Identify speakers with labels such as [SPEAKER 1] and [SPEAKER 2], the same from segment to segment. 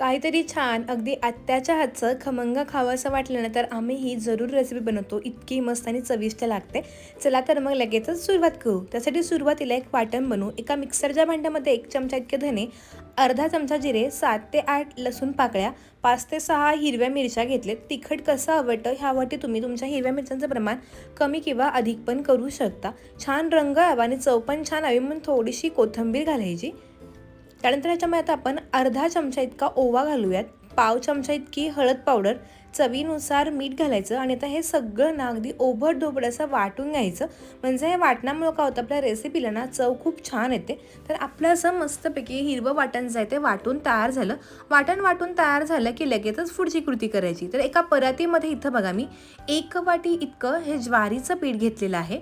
[SPEAKER 1] काहीतरी छान अगदी आत्याच्या हातचं खमंग खावं असं वाटलं ना तर आम्ही ही जरूर रेसिपी बनवतो. इतकी मस्त आणि चविष्ट लागते. चला तर मग लगेचच सुरुवात करू. त्यासाठी सुरुवातीला एक वाटण बनवू. एका मिक्सरच्या भांड्यामध्ये एक चमचा इतके धने अर्धा चमचा जिरे सात ते आठ लसूण पाकळ्या पाच ते सहा हिरव्या मिरच्या घेतलेत. तिखट कसं आवडतं ह्यावरती तुम्ही तुमच्या हिरव्या मिरच्यांचं प्रमाण कमी किंवा अधिक पण करू शकता. छान रंग यावा आणि चव पण छान हवी म्हणून थोडीशी कोथिंबीर घालायची. त्यानंतर ह्याच्यामध्ये आता आपण अर्धा चमचा इतका ओवा घालूयात. पाव चमचा इतकी हळद पावडर चवीनुसार मीठ घालायचं आणि आता हे सगळं ना अगदी ओभट धोबड असं वाटून घ्यायचं. म्हणजे हे वाटण्यामुळं काय होतं आपल्या रेसिपीला ना चव खूप छान येते. तर आपलं असं मस्तपैकी हिरवं वाटण जे आहे ते वाटून तयार झालं. वाटण वाटून तयार झालं की लगेचच पुढची कृती करायची. तर एका परातीमध्ये इथं बघा मी एक वाटी इतकं हे ज्वारीचं पीठ घेतलेलं आहे.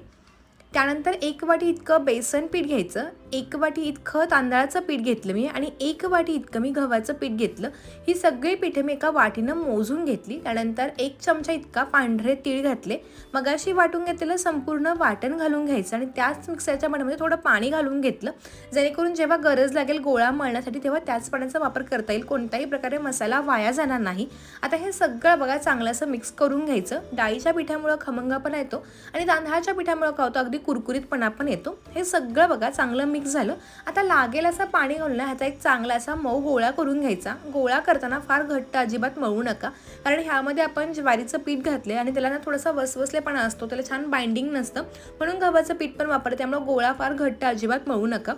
[SPEAKER 1] त्यानंतर एक वाटी इतकं बेसन पीठ घ्यायचं एक वाटी इतकं तांदळाचं पीठ घेतलं मी आणि एक वाटी इतकं मी गव्हाचं पीठ घेतलं. ही सगळी पिठे मी एका वाटीनं मोजून घेतली. त्यानंतर एक चमचा इतका पांढरे तीळ घातले. मग अशी वाटून घेतलेलं संपूर्ण वाटण घालून घ्यायचं आणि त्याच मिक्सरच्या मनामध्ये थोडं पाणी घालून घेतलं. जेणेकरून जेव्हा गरज लागेल गोळा मळण्यासाठी तेव्हा त्याच पाण्याचा वापर करता येईल. कोणत्याही प्रकारे मसाला वाया जाणार नाही. आता हे सगळं बघा चांगलं असं मिक्स करून घ्यायचं. डाळीच्या पिठामुळं खमंगापणा येतो आणि तांदळाच्या पिठामुळं काय होतं अगदी कुरकुरीतपणा पण येतो. हे सगळं बघा चांगलं मिक्स झालं. आता लागेल असं पाणी घालून ह्याचा एक चांगला असा मऊ गोळा करून घ्यायचा. गोळा करताना फार घट्ट अजिबात मळू नका. कारण ह्यामध्ये आपण ज्वारीचं पीठ घातले आणि त्याला ना थोडासा वसवसलेपणा असतो. त्याला छान बाइंडिंग नसतं. म्हणून गव्हाचं पीठ पण वापरते. त्यामुळे गोळा फार घट्ट अजिबात मळू नका.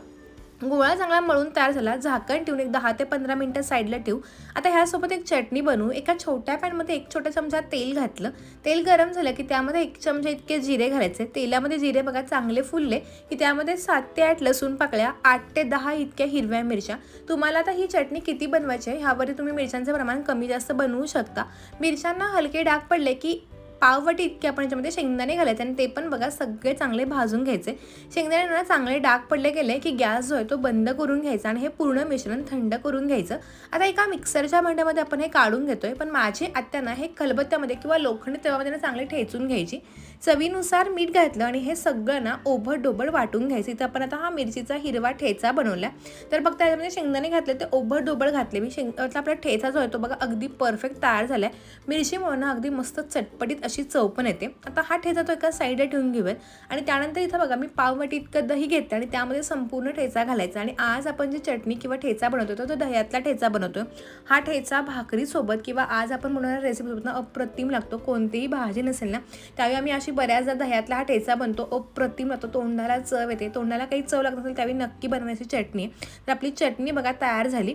[SPEAKER 1] गोळा चांगला मळून तयार झाला झाकण ठेवून एक दहा ते पंधरा मिनटं साईडला ठेवू. आता ह्यासोबत एक चटणी बनवू. एका छोट्या पॅनमध्ये एक छोटा चमचा तेल घातलं. तेल गरम झालं की त्यामध्ये एक चमचा इतके जिरे घालायचे. तेलामध्ये जिरे बघा चांगले फुलले की त्यामध्ये सात ते आठ लसूण पाकळ्या आठ ते दहा इतक्या हिरव्या मिरच्या. तुम्हाला आता ही चटणी किती बनवायची आहे? ह्यावरती तुम्ही मिरच्यांचं प्रमाण कमी जास्त बनवू शकता. मिरच्यांना हलके डाग पडले की पाववाटी इतके आपण याच्यामध्ये शेंगदाणे घालायचे आणि ते पण बघा सगळे चांगले भाजून घ्यायचे. शेंगदाण्यांना चांगले डाग पडले गेले की गॅस जो आहे तो बंद करून घ्यायचा आणि हे पूर्ण मिश्रण थंड करून घ्यायचं. आता एका मिक्सरच्या भांड्यामध्ये आपण हे काढून घेतोय पण माझी आत्याना हे खलबत्त्यामध्ये किंवा लोखंड तेव्हामध्ये ना चांगले ठेचून घ्यायची. चवीनुसार मीठ घातलं आणि हे सगळं ना ओभड डोबळ वाटून घ्यायचं. इथं आपण आता हा मिरचीचा हिरवा ठेचा बनवला तर बघ त्याच्यामध्ये शेंगदाणे घातले ते ओभड डोबळ घातले. मी शेंग आपला ठेचा जो आहे तो बघा अगदी परफेक्ट तयार झाला आहे मिरचीमुळे ना अगदी मस्त चटपटीत अशी चव पण येते. आता हा ठेचा तो एका साईडला ठेवून घेऊयात. आणि त्यानंतर इथं बघा मी पाववाटी इतकं दही घेते आणि त्यामध्ये संपूर्ण ठेचा घालायचा. आणि आज आपण जी चटणी किंवा ठेचा बनवतो तो दह्यातला ठेचा बनवतो हा ठेचा भाकरीसोबत किंवा आज आपण बनवणाऱ्या रेसिपीसोबत ना अप्रतिम लागतो. कोणतीही भाजी नसेल ना त्यावेळी आम्ही अशी बऱ्याचदा दह्यातला हा ठेचा बनतो. अप्रतिम लागतो. तोंडाला चव येते. तोंडाला काही चव लागत नसेल त्यावेळी नक्की बनवायची चटणी तर आपली चटणी बघा तयार झाली.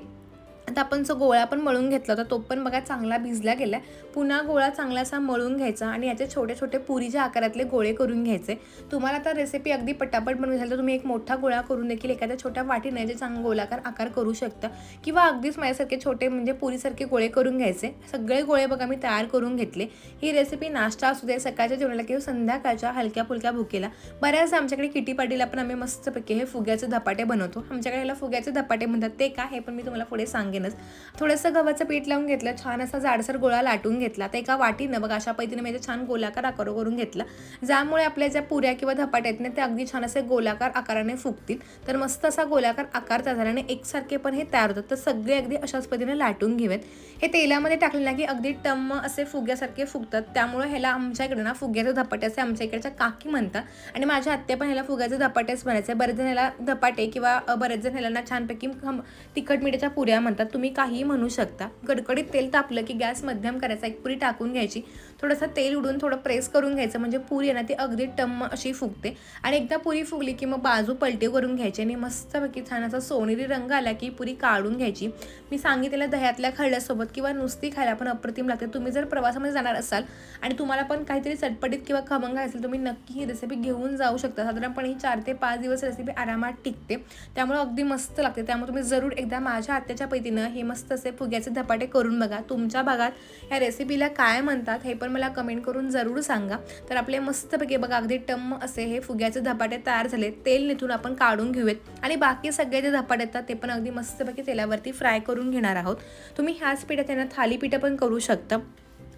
[SPEAKER 1] आता आपण जो गोळा पण मळून घेतला होता तो पण बघा चांगला भिजला गेला पुन्हा गोळा चांगला असा मळून घ्यायचा आणि याचे छोटे छोटे पुरीच्या आकारातले गोळे करून घ्यायचे. तुम्हाला आता रेसिपी अगदी पटापट बनवून झाली तर तुम्ही एक मोठा गोळा करून देखील एखाद्या छोट्या वाटीने जे चांगला गोलाकार आकार करू शकता. किंवा अगदीच माझ्यासारखे छोटे म्हणजे पुरीसारखे गोळे करून घ्यायचे. सगळे गोळे बघा मी तयार करून घेतले. ही रेसिपी नाश्ता असू दे सकाळच्या जेवणाला किंवा संध्याकाळच्या हलक्या फुलक्या भुकेला. बऱ्याचदा आमच्याकडे किटी पाटीला पण आम्ही मस्तपैकी हे फुग्याचे धपाटे बनवतो. आमच्याकडे ह्याला फुग्याचे धपाटे म्हणतात. ते काय हे पण मी तुम्हाला पुढे सांगेनच थोडंसं गव्हाचं पीठ लावून घेतलं छान असा जाडसर गोळा लाटून घेतला. तर एका वाटीनं बघा अशा पद्धतीने मी छान गोलाकार आकार करून घेतला. ज्यामुळे आपल्या ज्या पुऱ्या किंवा धपाट्या आहेत ना ते अगदी छान असे गोलाकार आकाराने फुगतील. तर मस्त असा गोलाकार आकार तयार झाल्याने एकसारखे पण हे तयार होतात. तर सगळे अगदी अशाच पद्धतीने लाटून घेवेत हे तेलामध्ये टाकलेलं की अगदी टम्म असे फुग्यासारखे फुगतात. त्यामुळे ह्याला आमच्या इकडे ना फुग्याचे धपाटे असे आमच्या इकडच्या काकी म्हणतात. आणि माझ्या आत्या पण ह्याला फुग्याचे धपाटेच बनायचे बरेच जण ह्याला धपाटे किंवा बरेच जण ह्याला ना छानपैकी खम तिखट मिठाच्या पुऱ्या म्हणतात. तुम्ही काहीही म्हणू शकता. कडकडीत तेल तापलं की गॅस मध्यम करायचा एक पुरी टाकून घ्यायची. थोडंसं तेल उडून थोडं प्रेस करून घ्यायचं. म्हणजे पुरी आहे ना ती अगदी टम्म अशी फुगते. आणि एकदा पुरी फुगली की मग बाजू पलटी करून घ्यायची आणि मस्तपैकी छान असा सोनेरी रंग आला की पुरी काढून घ्यायची. मी सांगितलेल्या दह्यातल्या खळल्यासोबत किंवा नुसती खायला पण अप्रतिम लागते. तुम्ही जर प्रवासामध्ये जाणार असाल आणि तुम्हाला पण काहीतरी चटपटीत किंवा खमंग असेल तुम्ही नक्की ही रेसिपी घेऊन जाऊ शकता. साधारणपणे ही चार ते पाच दिवस रेसिपी आरामात टिकते. त्यामुळे अगदी मस्त लागते. त्यामुळे तुम्ही जरूर एकदा माझ्या आत्याच्या पैतीने हे मस्त असे फुग्याचे धपाटे करून बघा. तुमच्या भागात ह्या रेसिपीला काय म्हणतात हे पण मला कमेंट करून जरूर सांगा. तर आपले मस्तपैकी बघा अगदी टम्म असे हे फुग्याचे धपाटे तयार झाले तेल निथून आपण काढून घेऊयात. आणि बाकी सगळे जे धपाटे येतात ते पण अगदी मस्तपैकी तेलावरती फ्राय करून घेणार आहोत. तुम्ही ह्याच पिठात त्यांना थालीपीठं पण करू शकता.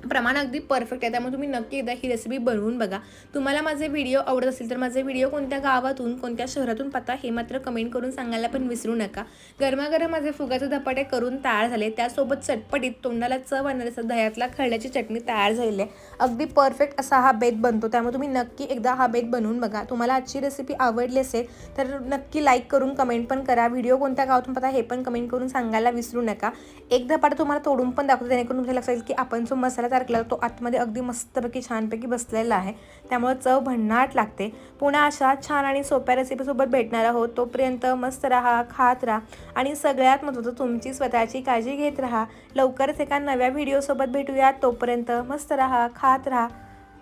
[SPEAKER 1] प्रमाण अगदी परफेक्ट आहे. त्यामुळे तुम्ही नक्की एकदा ही रेसिपी बनवून बघा. तुम्हाला माझे व्हिडिओ आवडत असेल तर माझे व्हिडिओ कोणत्या गावातून कोणत्या शहरातून पाहता हे मात्र कमेंट करून सांगायला पण विसरू नका. गरमागरम माझे फुगाचे धपाटे करून तयार झाले. त्यासोबत चटपटीत तोंडाला चव आणणारे दह्यातला खरड्याची चटणी तयार झालेली आहे. अगदी परफेक्ट असा हा बेत बनतो. त्यामुळे तुम्ही नक्की एकदा हा बेत बनवून बघा. तुम्हाला आजची रेसिपी आवडली असेल तर नक्की लाईक करून कमेंट पण करा. व्हिडिओ कोणत्या गावातून पाहता हे पण कमेंट करून सांगायला विसरू नका. एक धपाटा तुम्हाला तोडून पण दाखवतो. जेणेकरून तुमच्या लक्षात येईल की आपण जो मसाला तयार केला तो आतमध्ये अगदी मस्तपैकी छानपैकी बसलेला आहे. त्यामुळे चव भन्नाट लागते. पुन्हा अशा छान आणि सोप्या रेसिपीसोबत भेटणार आहोत. तोपर्यंत मस्त राहा खात राहा आणि सगळ्यात महत्त्वाचं तुमची स्वतःची काळजी घेत राहा. लवकरच एका नव्या व्हिडिओसोबत भेटूयात. तोपर्यंत मस्त राहा खात राहा.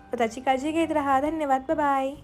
[SPEAKER 1] स्वतःची काळजी घेत राहा. धन्यवाद. बाय